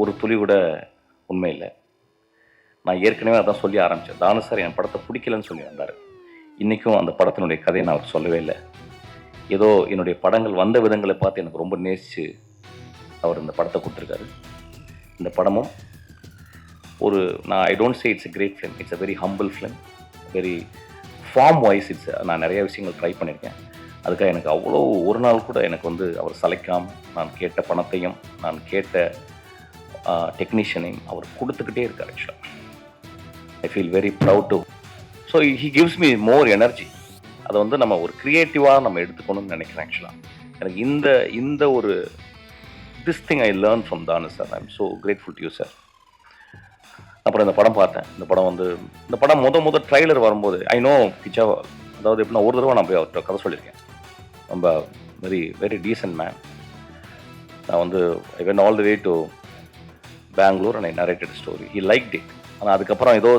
ஒரு துளி கூட உண்மை இல்லை நான் ஏற்கனவே அதான் சொல்லி ஆரம்பித்தேன் தானு சார் என் படத்தை பிடிக்கலன்னு சொல்லி வந்தார். இன்றைக்கும் அந்த படத்தினுடைய கதையை நான் அவர் சொல்லவே இல்லை. ஏதோ என்னுடைய படங்கள் வந்த விதங்களை பார்த்து எனக்கு ரொம்ப நேசித்து அவர் இந்த படத்தை கொடுத்துருக்காரு. இந்த படமும் ஒரு நான் I don't say it's a great film it's a very humble film very form wise it's நான் நிறைய விஷயங்கள் ட்ரை பண்ணியிருக்கேன். அதுக்காக எனக்கு அவ்வளோ ஒரு நாள் கூட எனக்கு வந்து அவர் சலைக்காமல் நான் கேட்ட பணத்தையும் நான் கேட்ட Uh, டெக்னீஷியனையும் அவர் கொடுத்துக்கிட்டே இருக்கார் ஆக்சுவலாக I feel very proud to so he gives me more energy அதை வந்து நம்ம ஒரு க்ரியேட்டிவாக நம்ம எடுத்துக்கணும்னு நினைக்கிறேன் ஆக்சுவலாக எனக்கு இந்த இந்த ஒரு this thing I learn from Thanu sir I am so grateful to you sir அப்புறம் இந்த படம் பார்த்தேன். இந்த படம் வந்து இந்த படம் முத முத ட்ரைலர் வரும்போது ஐ நோ கிச்சா அதாவது எப்படின்னா ஒரு தடவை நான் போய் அவர்கிட்ட கதை சொல்லியிருக்கேன். ரொம்ப வெரி வெரி டீசன்ட் மேன் நான் வந்து I went all the way to Bangalore and I narrated story he like it ஆனால் அதுக்கப்புறம் ஏதோ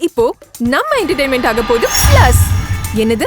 இப்போ நம்ம என்டர்டைன்மெண்ட் ஆக போகுது பிளஸ் என்னது?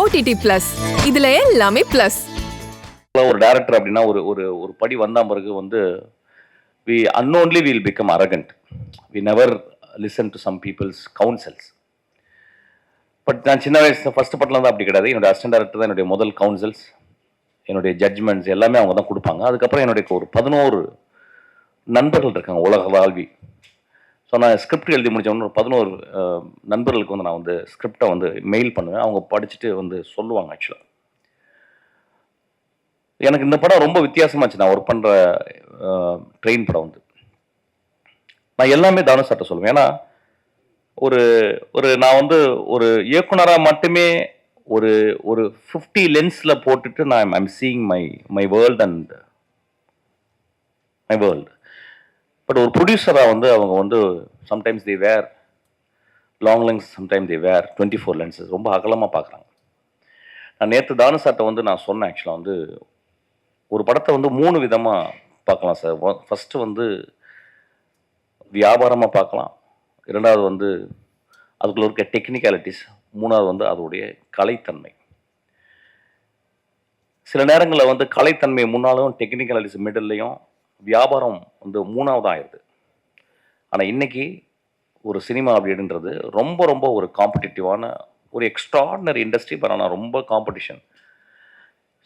ஓடிடி பிளஸ் இதுல எல்லாமே பிளஸ் ஒரு டேரக்டர் அப்படின்னா ஒரு ஒரு ஒரு படி வந்த பிறகு வந்து we unknowingly will become arrogant we never listen to some people's counsels but நான் சின்ன வயசு ஃபஸ்ட் படத்தில் தான் அப்படி கிடையாது. என்னுடைய அசிஸ்டன்ட் டேரக்டர் தான் என்னுடைய முதல் கவுன்சில்ஸ் என்னுடைய ஜட்ஜ்மெண்ட்ஸ் எல்லாமே அவங்க தான் கொடுப்பாங்க. அதுக்கப்புறம் என்னுடைய ஒரு பதினோரு நண்பர்கள் இருக்காங்க உலக வாழ்வி ஸோ நான் ஸ்கிரிப்ட் எழுதி முடிச்சவொன்னு ஒரு பதினோரு நண்பர்களுக்கு வந்து நான் வந்து ஸ்கிரிப்டை வந்து மெயில் பண்ணுவேன். அவங்க படிச்சுட்டு வந்து சொல்லுவாங்க ஆக்சுவலாக எனக்கு இந்த படம் ரொம்ப வித்தியாசமாச்சு நான் ஒர்க் பண்ணுற ட்ரெயின் படம் வந்து. நான் எல்லாமே தானு சார்ட்ட சொல்லுவேன். ஏன்னா ஒரு ஒரு நான் வந்து ஒரு இயக்குனராக மட்டுமே ஒரு ஒரு ஃபிஃப்டி லென்ஸில் போட்டுட்டு நான் I'm seeing my my world and my world but ஒரு ப்ரொடியூசராக வந்து அவங்க வந்து sometimes they wear long lens sometimes they wear twenty four lenses ரொம்ப அகலமாக பார்க்குறாங்க நான் நேற்று தானு சார்ட்ட வந்து நான் சொன்னேன் ஆக்சுவலாக வந்து ஒரு படத்தை வந்து மூணு விதமாக பார்க்கலாம் சார். ஃபஸ்ட்டு வந்து வியாபாரமாக பார்க்கலாம். இரண்டாவது வந்து அதுக்குள்ள இருக்க டெக்னிக்காலிட்டிஸ் மூணாவது வந்து அதோடைய கலைத்தன்மை. சில நேரங்களில் வந்து கலைத்தன்மை முன்னாலும் டெக்னிக்காலிட்டிஸ் மிடில்லையும் வியாபாரம் வந்து மூணாவது ஆயிடுது ஆனால் இன்னைக்கு ஒரு சினிமா அப்படின்றது ரொம்ப ரொம்ப ஒரு காம்படிட்டிவான ஒரு எக்ஸ்ட்ராடினரி இண்டஸ்ட்ரி பட் ஆனால் ரொம்ப காம்படிஷன்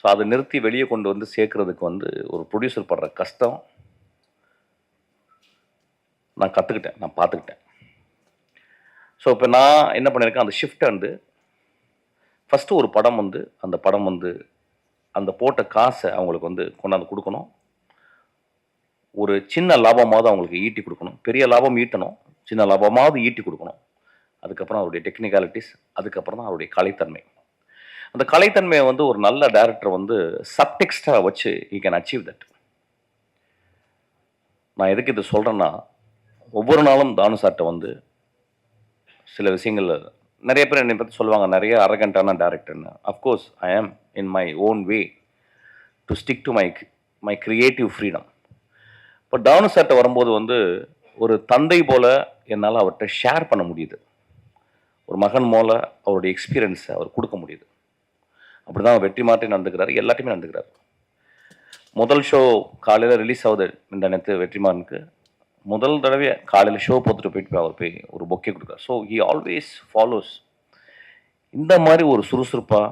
ஸோ அதை நிறுத்தி வெளியே கொண்டு வந்து சேர்க்குறதுக்கு வந்து ஒரு ப்ரொடியூசர் படுற கஷ்டம். நான் கற்றுக்கிட்டேன் நான் பார்த்துக்கிட்டேன். ஸோ இப்போ நான் என்ன பண்ணியிருக்கேன் அந்த ஷிஃப்ட் வந்து ஃபஸ்ட்டு ஒரு படம் வந்து அந்த படம் வந்து அந்த போட்ட காசை அவங்களுக்கு வந்து கொண்டாந்து கொடுக்கணும். ஒரு சின்ன லாபமாவது அவங்களுக்கு ஈட்டி கொடுக்கணும். பெரிய லாபம் ஈட்டணும். சின்ன லாபமாவது ஈட்டி கொடுக்கணும். அதுக்கப்புறம் அவருடைய டெக்னிக்காலிட்டிஸ் அதுக்கப்புறம் தான் அவருடைய கலைத்தன்மை. அந்த கலைத்தன்மையை வந்து ஒரு நல்ல டேரக்டர் வந்து சப்டெக்ஸ்டாக வச்சு ஈ கேன் அச்சீவ் தட் நான் எதுக்கு இது சொல்கிறேன்னா ஒவ்வொரு நாளும் தானு வந்து சில விஷயங்கள் நிறைய பேர் என்னை பற்றி சொல்லுவாங்க நிறைய அரகண்டான டேரக்டர்னு of course I am in my own way to stick to my my creative freedom இப்போ டவுன் சட்டை வரும்போது வந்து ஒரு தந்தை போல என்னால் அவர்கிட்ட ஷேர் பண்ண முடியுது. ஒரு மகன் போல அவருடைய எக்ஸ்பீரியன்ஸை அவர் கொடுக்க முடியுது. அப்படி தான் வெற்றி மாற்றி நடந்துக்கிறாரு எல்லாத்தையுமே நடந்துக்கிறாரு. முதல் ஷோ காலையில் ரிலீஸ் ஆகுது இந்த நேற்று வெற்றிமாறனுக்கு முதல் தடவை காலையில் ஷோ பார்த்துட்டு போயிட்டு போய் அவர் போய் ஒரு பொக்கே கொடுக்குறாரு. ஸோ ஹி ஆல்வேஸ் ஃபாலோஸ் இந்த மாதிரி ஒரு சுறுசுறுப்பாக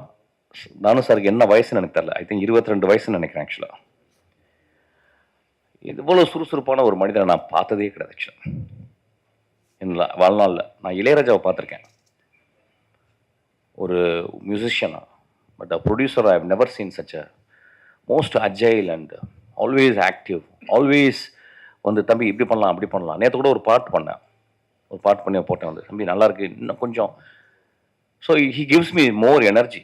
நானும் சாருக்கு என்ன வயசுன்னு எனக்கு தெரில ஐ திங்க் இருபத்தி ரெண்டு வயசுன்னு நினைக்கிறேன் ஆக்சுவலாக இவ்வளோ சுறுசுறுப்பான ஒரு மனிதனை நான் பார்த்ததே கிடையாது என்ன வாழ்நாளில் நான் இளையராஜாவை பார்த்துருக்கேன். ஒரு மியூசிஷியனா but a producer I have never seen such a most agile and always active always வந்து தம்பி இப்படி பண்ணலாம் அப்படி பண்ணலாம். நேற்று கூட ஒரு பாட்டு பண்ணேன். ஒரு பாட்டு பண்ணி போட்டேன் வந்து தம்பி நல்லாயிருக்கு இன்னும் கொஞ்சம். So he gives me more energy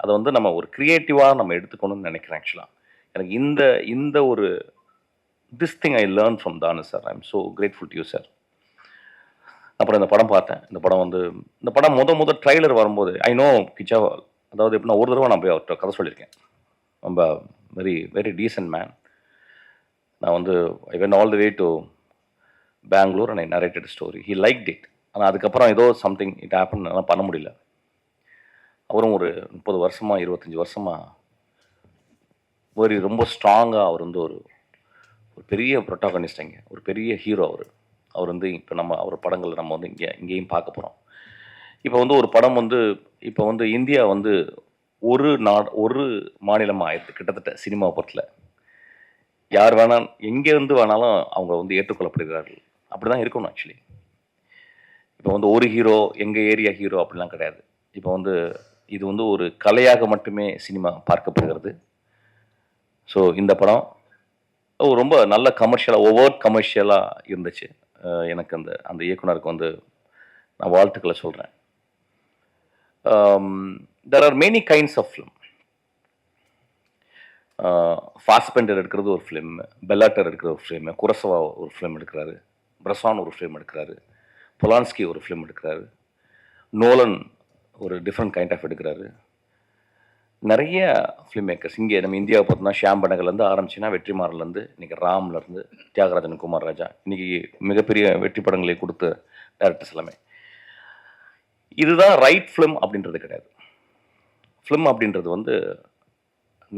அதை வந்து நம்ம ஒரு க்ரியேட்டிவாக நம்ம எடுத்துக்கணும்னு நினைக்கிறேன் ஆக்சுவலாக எனக்கு இந்த இந்த ஒரு this thing I learn from Thanu sir I am so grateful to you sir அப்புறம் இந்த படம் பார்த்தேன். இந்த படம் வந்து இந்த படம் முத முத ட்ரைலர் வரும்போது ஐ நோ கிச்சாவால் அதாவது எப்படின்னா ஒரு தடவை நான் போய் அவர்கிட்ட கதை சொல்லியிருக்கேன். ரொம்ப வெரி வெரி டீசன்ட் மேன் நான் வந்து I went all the way to Bangalore and I narrated story he like it ஆனால் அதுக்கப்புறம் ஏதோ சம்திங் இட் ஹேப்பன் எல்லாம் பண்ண முடியல. அவரும் ஒரு முப்பது வருஷமாக இருபத்தஞ்சி வருஷமாக ஒரு ரொம்ப ஸ்ட்ராங்காக அவர் வந்து ஒரு ஒரு பெரிய ப்ரொட்டாகனிஸ்ட் ஒரு பெரிய ஹீரோ அவர். அவர் வந்து இப்போ நம்ம அவர் படங்களை நம்ம வந்து இங்கே இங்கேயும் பார்க்க போகிறோம் இப்போ வந்து ஒரு படம் வந்து இப்போ வந்து இந்தியா வந்து ஒரு நாடு ஒரு மாநிலமாக ஆயிடுது கிட்டத்தட்ட சினிமா பொறுத்தில். யார் வேணால் எங்கேருந்து வேணாலும் அவங்க வந்து ஏற்றுக்கொள்ளப்படுகிறார்கள். அப்படி தான் இருக்கணும் ஆக்சுவலி இப்போ வந்து ஒரு ஹீரோ எங்கள் ஏரியா ஹீரோ அப்படிலாம் கிடையாது. இப்போ வந்து இது வந்து ஒரு கலையாக மட்டுமே சினிமா பார்க்கப்படுகிறது. ஸோ இந்த படம் ரொம்ப நல்ல கமர்ஷியலாக ஒவ்வொரு கமர்ஷியலாக இருந்துச்சு. எனக்கு அந்த அந்த இயக்குனருக்கு வந்து நான் வாழ்த்துக்களை சொல்கிறேன் there are many kinds of film Fassbinder எடுக்கிறது ஒரு ஃபிலிம் பெல்லாட்டர் எடுக்கிற ஒரு ஃபிலிம் குரசவா ஒரு ஃபிலிம் எடுக்கிறாரு பிரசான் ஒரு ஃபிலிம் எடுக்கிறாரு பொலான்ஸ்கி ஒரு ஃபிலிம் எடுக்கிறாரு நோலன் ஒரு டிஃப்ரெண்ட் கைண்ட் ஆஃப் எடுக்கிறாரு. நிறைய ஃபிலிம் மேக்கர்ஸ் இங்கே நம்ம இந்தியாவை பார்த்தோம்னா ஷியாம் பனகர்லேருந்து ஆரம்பிச்சுன்னா வெற்றிமாறன்லேருந்து இன்றைக்கி ராம்லேருந்து தியாகராஜன் குமார் ராஜா இன்றைக்கி மிகப்பெரிய வெற்றி படங்களை கொடுத்த டேரக்டர்ஸ் எல்லாமே. இதுதான் ரைட் ஃபிலிம் அப்படின்றது கிடையாது. ஃபிலிம் அப்படின்றது வந்து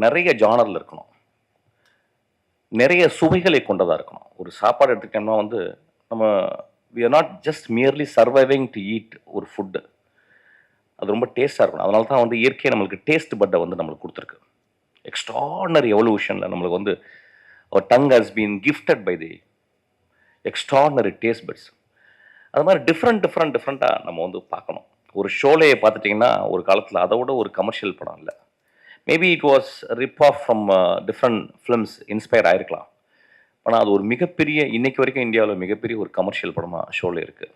நிறைய ஜானரில் இருக்கணும். நிறைய சுவைகளை கொண்டதாக இருக்கணும். ஒரு சாப்பாடு எடுத்துக்கிட்டோம்னா வந்து நம்ம we are not just merely surviving to eat ஒரு ஃபுட்டு அது ரொம்ப டேஸ்ட்டாக இருக்கணும். அதனால தான் வந்து இயற்கையை நம்மளுக்கு டேஸ்ட் பட்டை வந்து நம்மளுக்கு கொடுத்துருக்கு. எக்ஸ்ட்ராடனரி எவல்யூஷனில் நம்மளுக்கு வந்து our tongue has been gifted by the extraordinary taste buds அது மாதிரி டிஃப்ரெண்ட் டிஃப்ரெண்ட் டிஃப்ரெண்ட்டாக நம்ம வந்து பார்க்கணும். ஒரு ஷோலையை பார்த்துட்டிங்கன்னா ஒரு காலத்தில் அதை விட ஒரு கமர்ஷியல் படம் இல்லை. Maybe it was rip off from different films inspire ஆகிருக்கலாம் ஆனால் அது ஒரு மிகப்பெரிய இன்னைக்கு வரைக்கும் இந்தியாவில் மிகப்பெரிய ஒரு கமர்ஷியல் படமாக ஷோலே இருக்குது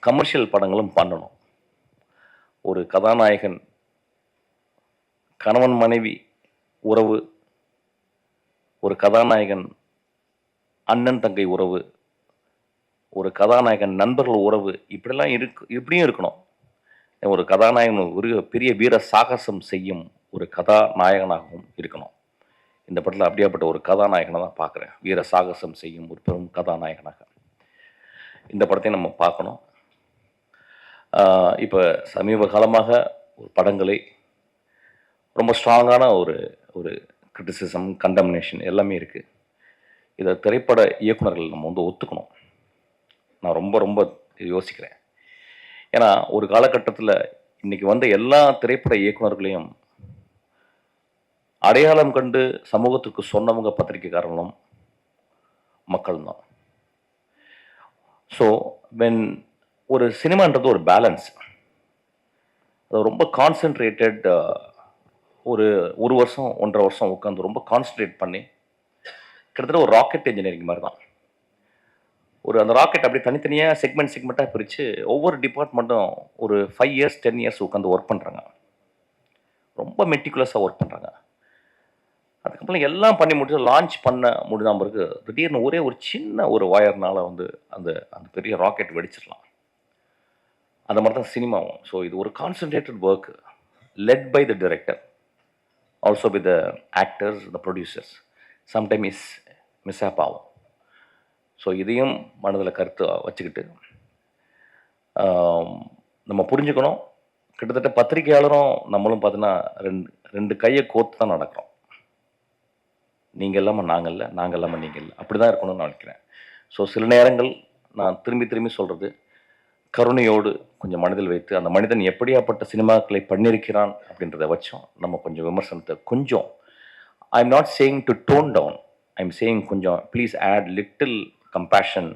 கமர்ஷியல் படங்களும் பண்ணணும். ஒரு கதாநாயகன் கணவன் மனைவி உறவு ஒரு கதாநாயகன் அண்ணன் தங்கை உறவு ஒரு கதாநாயகன் நண்பர்கள் உறவு இப்படிலாம் இருக்கு இப்படியும் இருக்கணும். ஒரு கதாநாயகன் ஒரு பெரிய வீர சாகசம் செய்யும் ஒரு கதாநாயகனாகவும் இருக்கணும். இந்த படத்தில் அப்படியாப்பட்ட ஒரு கதாநாயகனை தான் பார்க்குறேன். வீர சாகசம் செய்யும் ஒரு பெரும் கதாநாயகனாக. இந்த படத்தையும் நம்ம பார்க்கணும். இப்போ சமீப காலமாக ஒரு படங்களை ரொம்ப ஸ்ட்ராங்கான ஒரு ஒரு கிரிட்டிசிசம் கண்டம்னேஷன் எல்லாமே இருக்குது இதை திரைப்பட இயக்குனர்கள் நம்ம வந்து ஒத்துக்கணும். நான் ரொம்ப ரொம்ப யோசிக்கிறேன். ஏன்னா ஒரு காலகட்டத்தில் இன்னைக்கு வந்த எல்லா திரைப்பட இயக்குனர்களையும் அடையாளம் கண்டு சமூகத்துக்கு சொன்னவங்க பத்திரிக்கைக்காரங்களும் மக்கள் தான் ஸோ வென் ஒரு சினிமான்றது ஒரு பேலன்ஸ் அது ரொம்ப கான்சென்ட்ரேட்டட் ஒரு ஒரு வருஷம் ஒன்றரை வருஷம் உட்காந்து ரொம்ப கான்சென்ட்ரேட் பண்ணி கிட்டத்தட்ட ஒரு ராக்கெட் இன்ஜினியரிங் மாதிரி தான் ஒரு அந்த ராக்கெட் அப்படியே தனித்தனியாக செக்மெண்ட் செக்மெண்ட்டாக பிரித்து ஒவ்வொரு டிபார்ட்மெண்ட்டும் ஒரு ஃபைவ் இயர்ஸ் டென் இயர்ஸ் உட்காந்து ஒர்க் பண்ணுறாங்க ரொம்ப மெட்டிகுலஸாக ஒர்க் பண்ணுறாங்க அதுக்கப்புறம் எல்லாம் பண்ணி முடிச்சு லான்ச் பண்ண முடியாம பிறகு திடீர்னு ஒரே ஒரு சின்ன ஒரு ஒயர்னால வந்து அந்த அந்த பெரிய ராக்கெட் வெடிச்சிடலாம். அந்த மாதிரி தான் சினிமாவும். ஸோ இது ஒரு concentrated work led by the director also by the actors the producers sometime is mess up ஆகும். ஸோ இதையும் மனதில் கருத்து வச்சுக்கிட்டு நம்ம புரிஞ்சுக்கணும். கிட்டத்தட்ட பத்திரிகையாளரும் நம்மளும் பார்த்தீங்கன்னா ரெண்டு ரெண்டு கையை கோர்த்து தான் நடக்கிறோம். நீங்கள் இல்லாமல் நாங்கள் இல்லை நாங்கள் இல்லாமல் நீங்கள் இல்லை அப்படி தான் இருக்கணும்னு நான் நினைக்கிறேன். ஸோ சில நேரங்கள் நான் திரும்பி திரும்பி சொல்கிறது கருணையோடு கொஞ்சம் மனதில் வைத்து அந்த மனிதன் எப்படியாப்பட்ட சினிமாக்களை பண்ணியிருக்கிறான் அப்படின்றத வச்சோம் நம்ம கொஞ்சம் விமர்சனத்தை கொஞ்சம் I am not saying to tone down I am saying கொஞ்சம் please add little compassion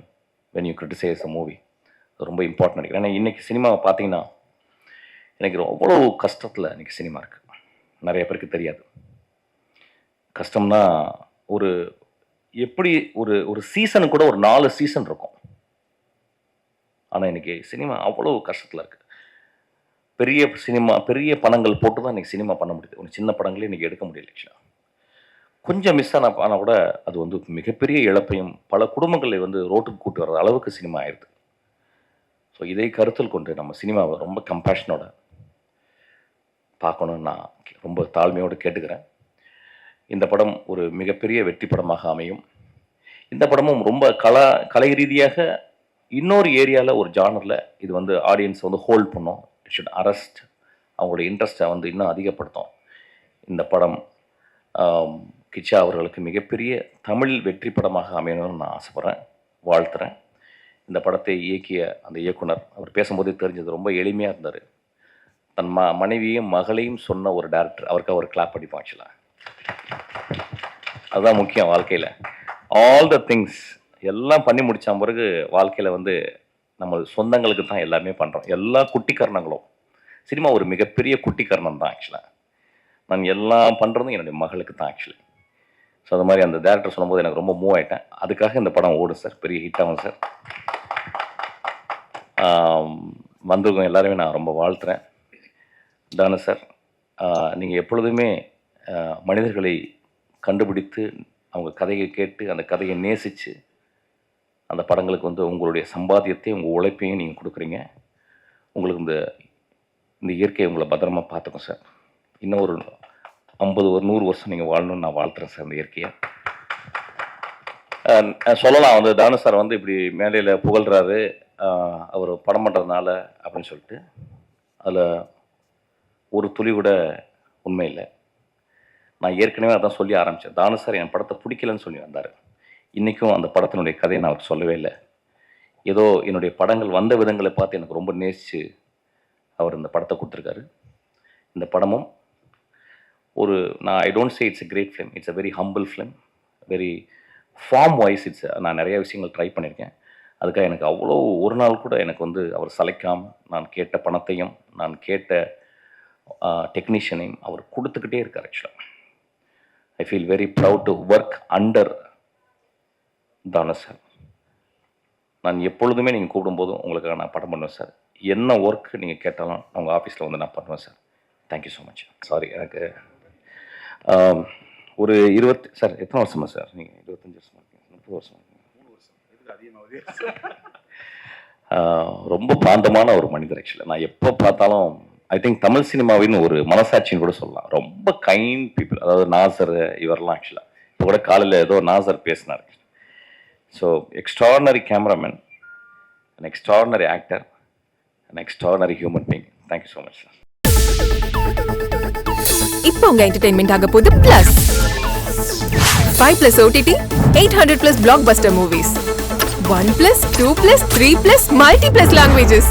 when you criticize a movie ரொம்ப இம்பார்ட்டன்ட் நினைக்கிறேன். ஏன்னா இன்றைக்கி சினிமாவை பார்த்தீங்கன்னா எனக்கு அவ்வளோ கஷ்டத்தில் இன்றைக்கி சினிமா இருக்குது நிறைய பேருக்கு தெரியாது. கஷ்டம்னா ஒரு எப்படி ஒரு ஒரு சீசனுக்கு கூட ஒரு நாலு சீசன் இருக்கும். ஆனால் இன்றைக்கி சினிமா அவ்வளோ கஷ்டத்தில் இருக்குது பெரிய சினிமா பெரிய படங்கள் போட்டு தான் இன்றைக்கி சினிமா பண்ண முடியுது. ஒரு சின்ன படங்களே இன்றைக்கி எடுக்க முடியல கொஞ்சம் மிஸ் ஆன ஆனால் கூட அது வந்து மிகப்பெரிய இழப்பையும் பல குடும்பங்களை வந்து ரோட்டுக்கு கூட்டு வர்ற அளவுக்கு சினிமா ஆயிடுது ஸோ இதை கருத்தில் கொண்டு நம்ம சினிமாவை ரொம்ப கம்பேஷனோட பார்க்கணும்னு நான் ரொம்ப தாழ்மையோடு கேட்டுக்கிறேன். இந்த படம் ஒரு மிகப்பெரிய வெற்றி படமாக அமையும். இந்த படமும் ரொம்ப கலா கலை ரீதியாக இன்னொரு ஏரியாவில் ஒரு ஜானரில் இது வந்து ஆடியன்ஸ் வந்து ஹோல்ட் பண்ணும். இட் ஷுட் அரெஸ்ட் அவங்களோட இன்ட்ரெஸ்ட்டை வந்து இன்னும் அதிகப்படுத்தும். இந்த படம் கிச்சா அவர்களுக்கு மிகப்பெரிய தமிழ் வெற்றி படமாக அமையணும்னு நான் ஆசைப்பட்றேன். வாழ்த்துறேன். இந்த படத்தை இயக்கிய அந்த இயக்குனர் அவர் பேசும்போதே தெரிஞ்சது ரொம்ப எளிமையாக இருந்தார். தன் ம மனைவியும் மகளையும் சொன்ன ஒரு டேரக்டர் அவருக்கு அவர் கிளாப் அடிப்போம் ஆக்சுவலாக அதுதான் முக்கியம் வாழ்க்கையில். ஆல் த திங்ஸ் எல்லாம் பண்ணி முடித்த பிறகு வாழ்க்கையில் வந்து நம்ம சொந்தங்களுக்கு தான் எல்லாமே பண்ணுறோம் எல்லா குட்டிக்கரணங்களும். சினிமா ஒரு மிகப்பெரிய குட்டிக்கரணம் தான் ஆக்சுவலாக நான் எல்லாம் பண்ணுறதும் என்னுடைய மகளுக்கு தான் ஆக்சுவலி ஸோ அது மாதிரி அந்த டேரக்டர் சொல்லும்போது எனக்கு ரொம்ப மூவ் ஆகிட்டேன் அதுக்காக இந்த படம் ஓடும் சார் பெரிய ஹிட் ஆகும் சார் வந்திருக்கோம் எல்லாருமே நான் ரொம்ப வாழ்த்துறேன். தானு சார் நீங்கள் எப்பொழுதுமே மனிதர்களை கண்டுபிடித்து அவங்க கதையை கேட்டு அந்த கதையை நேசித்து அந்த படங்களுக்கு வந்து உங்களுடைய சம்பாத்தியத்தையும் உங்கள் உழைப்பையும் நீங்கள் கொடுக்குறீங்க. உங்களுக்கு இந்த இந்த இயற்கையை உங்களை பத்திரமா பார்த்துக்கும் சார். இன்னும் ஒரு ஐம்பது ஒரு நூறு வருஷம் நீங்கள் வாழணும்னு நான் வாழ்த்துறேன் சார் இந்த இயற்கையை. சொல்லலாம் வந்து தானு சார் வந்து இப்படி மேடையில் புகழ்கிறாரு அவர் படம் பண்ணுறதுனால அப்படின்னு சொல்லிட்டு அதில் ஒரு துளி கூட உண்மை இல்லை. நான் ஏற்கனவே அதான் சொல்லி ஆரம்பித்தேன் தானு சார் என் படத்தை பிடிக்கலன்னு சொல்லி வந்தார். இன்றைக்கும் அந்த படத்தினுடைய கதையை நான் அவருக்கு சொல்லவே இல்லை. ஏதோ என்னுடைய படங்கள் வந்த விதங்களை பார்த்து எனக்கு ரொம்ப நேசித்து அவர் இந்த படத்தை கொடுத்துருக்காரு. இந்த படமும் ஒரு நான் I don't say it's a great film it's a very humble film very form wise it's நான் நிறைய விஷயங்கள் ட்ரை பண்ணியிருக்கேன். அதுக்காக எனக்கு அவ்வளோ ஒரு நாள் கூட எனக்கு வந்து அவர் சலைக்காமல் நான் கேட்ட பணத்தையும் நான் கேட்ட டெக்னீஷியனையும் அவர் கொடுத்துக்கிட்டே இருக்கார் ஆக்சுவலாக I feel very proud to work under Thanu sir நான் எப்பொழுதுமே நீங்கள் கூப்பிடும்போதும் உங்களுக்காக நான் படம் பண்ணுவேன் சார் என்ன ஒர்க் நீங்கள் கேட்டாலும் உங்கள் ஆஃபீஸில் வந்து நான் பண்ணுவேன் sir thank you so much sorry எனக்கு ஒரு இருபத்தி சார் எத்தனை வருஷமா சார் நீங்கள் இருபத்தஞ்சி வருஷமா இருக்கீங்க. முப்பது வருஷமா ரொம்ப பாந்தமான ஒரு மனிதர் ஆக்சுவலாக நான் எப்போ பார்த்தாலும் ஐ திங்க் தமிழ் சினிமாவின் ஒரு மனசாட்சின்னு கூட சொல்லலாம். ரொம்ப கைண்ட் பீப்புள் அதாவது நாசர் இவரெல்லாம் ஆக்சுவலாக இப்போ கூட காலையில் ஏதோ நாசர் பேசினார். So extraordinary cameraman and extraordinary actor and extraordinary human being thank you so much sir இப்போ உங்க என்டர்டைன்மெண்ட் ஆக போகுது plus five plus OTT eight hundred plus blockbuster movies one plus two plus three plus multi plus languages